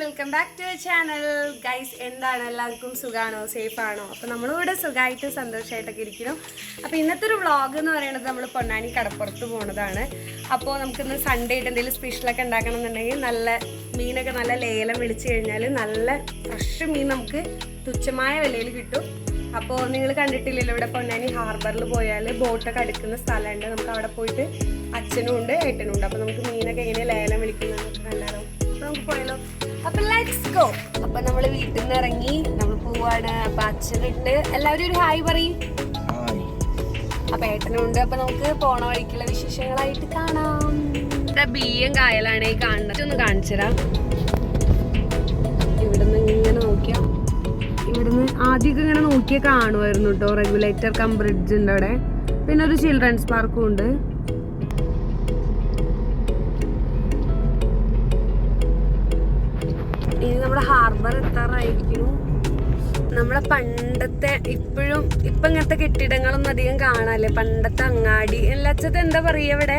Welcome back to channel guys എന്താണ്? എല്ലാവർക്കും സുഖാണോ? സേഫ് ആണോ അപ്പോൾ നമ്മളിവിടെ സുഖമായിട്ട് സന്തോഷമായിട്ടൊക്കെ ഇരിക്കുന്നു. അപ്പോൾ ഇന്നത്തെ ഒരു വ്ളോഗ് എന്ന് പറയുന്നത് നമ്മൾ പൊന്നാനി കടപ്പുറത്ത് പോണതാണ്. അപ്പോൾ നമുക്കിന്ന് സൺഡേ ആയിട്ട് എന്തെങ്കിലും സ്പെഷ്യലൊക്കെ ഉണ്ടാക്കണം എന്നുണ്ടെങ്കിൽ നല്ല മീനൊക്കെ നല്ല ലേലം വിളിച്ചു കഴിഞ്ഞാൽ നല്ല ഫ്രഷ് മീൻ നമുക്ക് തുച്ഛമായ വിലയിൽ കിട്ടും. അപ്പോൾ നിങ്ങൾ കണ്ടിട്ടില്ലല്ലോ ഇവിടെ പൊന്നാനി ഹാർബറിൽ പോയാൽ ബോട്ടൊക്കെ അടുക്കുന്ന സ്ഥലമുണ്ട്. നമുക്ക് അവിടെ പോയിട്ട് അച്ഛനും ഉണ്ട് ഏട്ടനും ഉണ്ട്. അപ്പോൾ നമുക്ക് മീനൊക്കെ എങ്ങനെ ലേലം വിളിക്കുന്നതെന്നൊക്കെ കണ്ടാലോ. അപ്പോൾ നമുക്ക് പോയാലോ. അപ്പൊ ലെറ്റ്സ് ഗോ അപ്പൊ നമ്മൾ വീട്ടിൽ നിന്ന് ഇറങ്ങി നമ്മൾ പോവാണ്. അപ്പൊ അച്ഛനുണ്ട് എല്ലാവരും ഒരു ഹായ് പറയും. അപ്പൊ ഏട്ടനുണ്ട്. അപ്പൊ നമുക്ക് പോണ വഴിക്കുള്ള വിശേഷങ്ങളായിട്ട് കാണാം. ബിയും കായലാണ് ഈ കാണുന്നത്. ഒന്ന് കാണിച്ചുതരാം ഇവിടുന്ന് ഇങ്ങനെ നോക്കിയാ. ഇവിടുന്ന് ആദ്യമൊക്കെ ഇങ്ങനെ നോക്കിയാൽ കാണുമായിരുന്നു കേട്ടോ. റെഗുലേറ്റർ കം ബ്രിഡ്ജ് ഉണ്ട് അവിടെ. പിന്നെ ഒരു ചിൽഡ്രൻസ് പാർക്കും ഉണ്ട്. നമ്മുടെ ഹാർബർ എത്താറായിരിക്കുന്നു. നമ്മളെ പണ്ടത്തെ ഇപ്പോഴും ഇപ്പൊ ഇങ്ങനത്തെ കെട്ടിടങ്ങളൊന്നും അധികം കാണാല്ലേ പണ്ടത്തെ അങ്ങാടി. എല്ലാച്ചത് എന്താ പറയാ ഇവിടെ?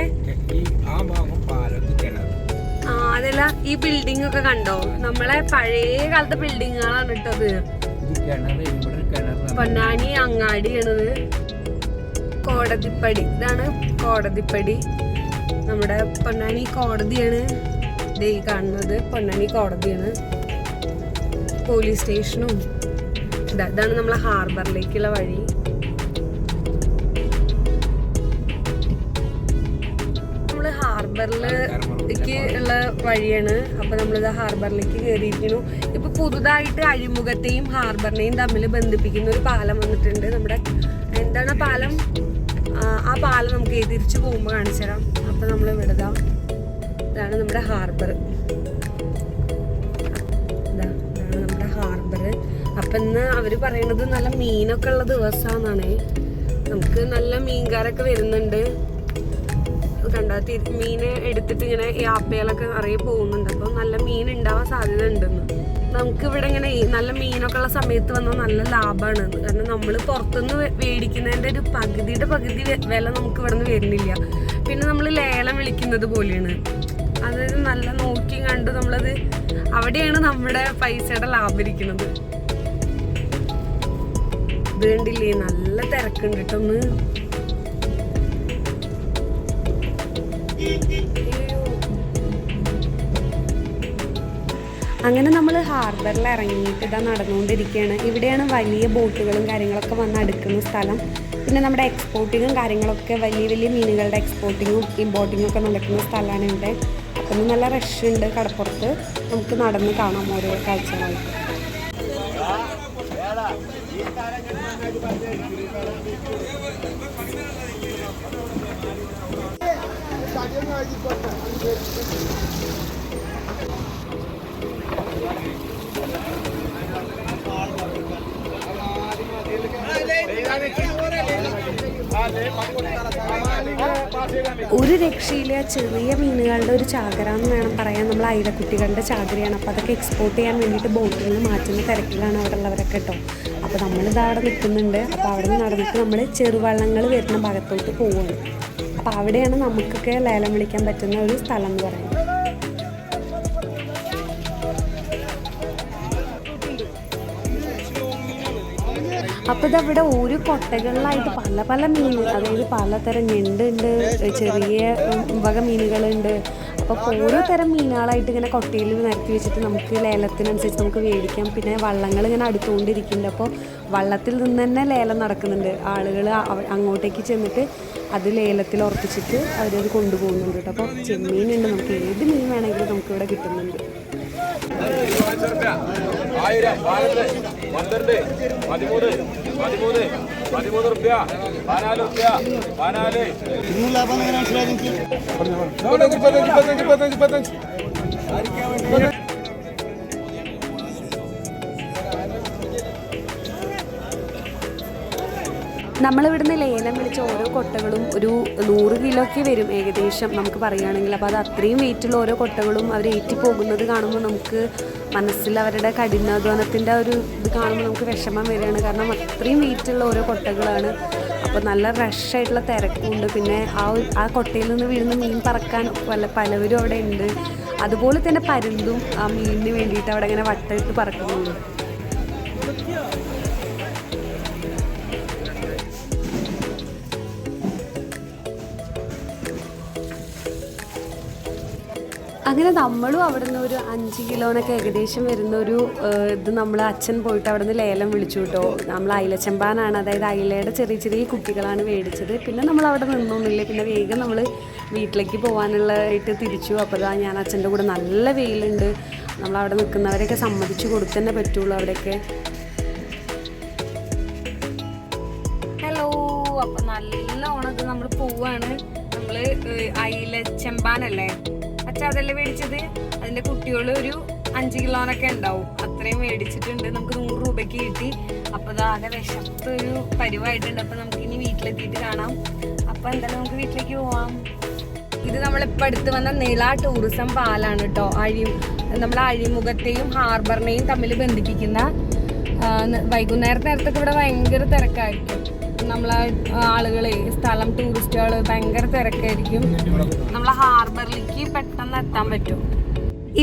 ആ അതല്ല ഈ ബിൽഡിംഗ് ഒക്കെ കണ്ടോ? നമ്മളെ പഴയ കാലത്തെ ബിൽഡിങ്ങുകളാണ് നടന്നു. പൊന്നാനി അങ്ങാടിയാണത്. കോടതിപ്പടി. ഇതാണ് കോടതിപ്പടി. നമ്മുടെ പൊന്നാനി കോടതിയാണ് ദേ കാണുന്നത്. പൊന്നാനി കോടതിയാണ്. പോലീസ് സ്റ്റേഷനും. ഇതാ ഇതാണ് നമ്മളെ ഹാർബറിലേക്കുള്ള വഴി. നമ്മൾ ഹാർബറിലേക്ക് ഉള്ള വഴിയാണ്. അപ്പൊ നമ്മളിത് ഹാർബറിലേക്ക് കയറിയിരിക്കുന്നു ഇപ്പൊ പുതുതായിട്ട് അഴിമുഖത്തെയും ഹാർബറിനെയും തമ്മിൽ ബന്ധിപ്പിക്കുന്ന ഒരു പാലം വന്നിട്ടുണ്ട്. നമ്മുടെ എന്താണ് പാലം? ആ, പാലം നമുക്ക് തിരിച്ചു പോകുമ്പോൾ കാണിച്ചു തരാം അപ്പൊ നമ്മൾ വിടുക ഇതാണ് നമ്മുടെ ഹാർബർ. അപ്പൊ ഇന്ന് അവർ പറയണത് നല്ല മീനൊക്കെ ഉള്ള ദിവസമാണെന്നാണ് നമുക്ക് നല്ല മീൻകാരൊക്കെ വരുന്നുണ്ട്. കണ്ടാ മീന് എടുത്തിട്ട് ഇങ്ങനെ ഈ ആപ്പയിലൊക്കെ നിറയെ പോകുന്നുണ്ട്. അപ്പൊ നല്ല മീൻ ഉണ്ടാവാൻ സാധ്യത ഉണ്ടെന്ന്. നമുക്ക് ഇവിടെ ഇങ്ങനെ നല്ല മീനൊക്കെ ഉള്ള സമയത്ത് വന്നാൽ നല്ല ലാഭമാണ് കാരണം നമ്മൾ പുറത്തുനിന്ന് മേടിക്കുന്നതിന്റെ ഒരു പകുതിയുടെ പകുതി വില നമുക്ക് ഇവിടെ നിന്ന് വരുന്നില്ല. പിന്നെ നമ്മൾ ലേലം വിളിക്കുന്നത് പോലെയാണ്. അതായത് നല്ല നോക്കി കണ്ട് നമ്മളത് അവിടെയാണ് നമ്മുടെ പൈസയുടെ ലാഭം ഇരിക്കുന്നത്. ഇത് കണ്ടില്ലേ നല്ല തിരക്കുണ്ട് കേട്ടോ ഒന്ന് അങ്ങനെ നമ്മൾ ഹാർബറിൽ ഇറങ്ങിയിട്ട് ഇതാ നടന്നുകൊണ്ടിരിക്കുകയാണ് ഇവിടെയാണ് വലിയ ബോട്ടുകളും കാര്യങ്ങളൊക്കെ വന്ന് അടുക്കുന്ന സ്ഥലം. പിന്നെ നമ്മുടെ എക്സ്പോർട്ടിങ്ങും കാര്യങ്ങളൊക്കെ വലിയ വലിയ മീനുകളുടെ എക്സ്പോർട്ടിങ്ങും ഇമ്പോർട്ടിങ്ങും ഒക്കെ നടക്കുന്ന സ്ഥലമാണ് ഇവിടെ. അപ്പം നല്ല റഷ് ഉണ്ട് കടപ്പുറത്ത്. നമുക്ക് നടന്ന് കാണാം ഓരോ കാഴ്ചകളായിട്ട് ഒരു രക്ഷയിലെ ചെറിയ മീനുകളുടെ ഒരു ചാകര എന്ന് വേണം പറയാൻ. നമ്മൾ അയിലക്കുട്ടികളുടെ ചാകരയാണ്. അപ്പോൾ അതൊക്കെ എക്സ്പോർട്ട് ചെയ്യാൻ വേണ്ടിയിട്ട് ബോട്ടിൽ നിന്ന് മാറ്റുന്ന തിരക്കിലാണ് അവിടെ ഉള്ളവരൊക്കെ കേട്ടോ അപ്പോൾ നമ്മളിതാ അവിടെ നിൽക്കുന്നുണ്ട്. അപ്പോൾ അവിടെ നിന്ന് നടന്നിട്ട് നമ്മൾ ചെറുവള്ളങ്ങൾ വരുന്ന ഭാഗത്തോട്ട് പോവുകയാണ് അപ്പോൾ അവിടെയാണ് നമുക്കൊക്കെ ലേലം വിളിക്കാൻ പറ്റുന്ന ഒരു സ്ഥലം എന്ന് പറയുന്നത്. അപ്പോൾ ഇതവിടെ ഒരു കൊട്ടകളിലായിട്ട് പല പല മീൻ അതായത് പലതരം ഞണ്ടുണ്ട് ചെറിയ വക മീനുകളുണ്ട്. അപ്പോൾ ഓരോ തരം മീനുകളായിട്ട് ഇങ്ങനെ കൊട്ടയിൽ നിരത്തി വെച്ചിട്ട് നമുക്ക് ലേലത്തിനനുസരിച്ച് നമുക്ക് മേടിക്കാം പിന്നെ വള്ളങ്ങൾ ഇങ്ങനെ അടുത്തുകൊണ്ടിരിക്കുന്നുണ്ട്. അപ്പോൾ വള്ളത്തിൽ നിന്ന് തന്നെ ലേലം നടക്കുന്നുണ്ട്. ആളുകൾ അങ്ങോട്ടേക്ക് ചെന്നിട്ട് അത് ലേലത്തിൽ ഉറപ്പിച്ചിട്ട് അവരത് കൊണ്ടുപോകുന്നുണ്ട് കേട്ടോ. അപ്പോൾ ചെമ്മീനുണ്ട് നമുക്ക്. ഏത് മീൻ വേണമെങ്കിലും നമുക്കിവിടെ കിട്ടുന്നുണ്ട്. ആയിരം പതിനൊന്ന് പന്ത്രണ്ട് പതിമൂന്ന് പതിമൂന്ന് പതിമൂന്ന് റുപ്യ പതിനാല് റുപ്യ പതിനാല്. മുപ്പത്തഞ്ച് മുപ്പത്തഞ്ച് മുപ്പത്തഞ്ച് നമ്മളിവിടുന്ന് ലേലം വിളിച്ച ഓരോ കൊട്ടകളും ഒരു നൂറ് കിലോ ഒക്കെ വരും ഏകദേശം നമുക്ക് പറയുകയാണെങ്കിൽ. അപ്പോൾ അത് അത്രയും വെയിറ്റുള്ള ഓരോ കൊട്ടകളും അവർ ഏറ്റി പോകുന്നത് കാണുമ്പോൾ നമുക്ക് മനസ്സിൽ അവരുടെ കഠിനാധ്വാനത്തിന്റെ ഒരു ഇത് കാണുമ്പോൾ നമുക്ക് വിഷമം വരികയാണ്. കാരണം അത്രയും വെയിറ്റുള്ള ഓരോ കൊട്ടകളാണ്. അപ്പോൾ നല്ല റഷായിട്ടുള്ള തിരക്കുണ്ട്. പിന്നെ ആ ആ കൊട്ടയിൽ നിന്ന് വീഴുന്ന മീൻ പറക്കാൻ വല്ല പലവരും അവിടെ ഉണ്ട്. അതുപോലെ തന്നെ പരുന്തും ആ മീനിന് വേണ്ടിയിട്ട് അവിടെ ഇങ്ങനെ വട്ടമിട്ട് പറക്കുന്നുണ്ട്. അങ്ങനെ നമ്മളും അവിടെ നിന്ന് ഒരു അഞ്ച് കിലോനൊക്കെ ഏകദേശം വരുന്ന ഒരു ഇത് നമ്മൾ അച്ഛൻ പോയിട്ട് അവിടെ നിന്ന് ലേലം വിളിച്ചു കേട്ടോ. നമ്മൾ അയിലച്ചമ്പാനാണ്. അതായത് അയിലയുടെ ചെറിയ ചെറിയ കുട്ടികളാണ് മേടിച്ചത്. പിന്നെ നമ്മൾ അവിടെ നിന്നൊന്നുമില്ല. പിന്നെ വേഗം നമ്മൾ വീട്ടിലേക്ക് പോകാനുള്ളതായിട്ട് തിരിച്ചു. അപ്പോൾ ഇതാ ഞാൻ അച്ഛന്റെ കൂടെ നല്ല വെയിലുണ്ട്. നമ്മൾ അവിടെ നിൽക്കുന്നവരെയൊക്കെ സമ്മതിച്ചു കൊടുത്തന്നെ പറ്റുള്ളൂ അവിടെയൊക്കെ. ഹലോ അപ്പം നല്ല ഓണത് നമ്മൾ പോവാണ്. നമ്മൾ അയില ചെമ്പാനല്ലേ അച്ഛാ അതല്ലേ മേടിച്ചത്? അതിന്റെ കുട്ടികൾ ഒരു അഞ്ച് കിലോനൊക്കെ ഉണ്ടാവും. അത്രയും മേടിച്ചിട്ടുണ്ട്. നമുക്ക് നൂറ് രൂപയ്ക്ക് കിട്ടി. അപ്പൊ അതാകെ വിശപ്പ് ഒരു പരിവായിട്ടുണ്ട്. അപ്പൊ നമുക്ക് ഇനി വീട്ടിലെത്തിയിട്ട് കാണാം. അപ്പൊ എന്തായാലും നമുക്ക് വീട്ടിലേക്ക് പോവാം. ഇത് നമ്മളിപ്പോൾ അടുത്ത് വന്ന നിള ടൂറിസം പാലാണ് കേട്ടോ അഴി നമ്മളെ അഴിമുഖത്തെയും ഹാർബറിനെയും തമ്മിൽ ബന്ധിപ്പിക്കുന്ന വൈകുന്നേരത്തെ നേരത്തൊക്കെ ഇവിടെ ഭയങ്കര തിരക്കായിരിക്കും. നമ്മളെ ആളുകളെ സ്ഥലം ടൂറിസ്റ്റുകൾ ഭയങ്കര തിരക്കായിരിക്കും. നമ്മളെ ഹാർബറിലേക്ക് പെട്ടെന്ന് എത്താൻ പറ്റും.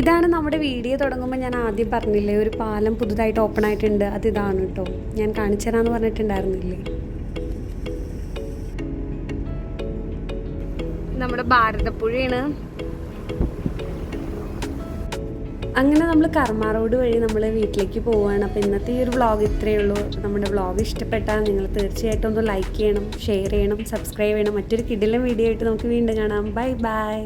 ഇതാണ് നമ്മുടെ വീഡിയോ തുടങ്ങുമ്പോൾ ഞാൻ ആദ്യം പറഞ്ഞില്ലേ ഒരു പാലം പുതുതായിട്ട് ഓപ്പൺ ആയിട്ടുണ്ട് അത് ഇതാണ് കേട്ടോ ഞാൻ കാണിച്ചു തരാമെന്ന് പറഞ്ഞിട്ടുണ്ടായിരുന്നില്ലേ? നമ്മുടെ ഭാരതപ്പുഴയാണ്. അങ്ങനെ നമ്മൾ കർമ്മ റോഡ് വഴി നമ്മൾ വീട്ടിലേക്ക് പോവുകയാണ് അപ്പോൾ ഇന്നത്തെ ഈ ഒരു വ്ളോഗ് ഇത്രയേ ഉള്ളൂ. നമ്മുടെ വ്ളോഗ് ഇഷ്ടപ്പെട്ടാൽ നിങ്ങൾ തീർച്ചയായിട്ടും ഒന്ന് ലൈക്ക് ചെയ്യണം ഷെയർ ചെയ്യണം സബ്സ്ക്രൈബ് ചെയ്യണം. മറ്റൊരു കിടിലം വീഡിയോ ആയിട്ട് നമുക്ക് വീണ്ടും കാണാം. Bye bye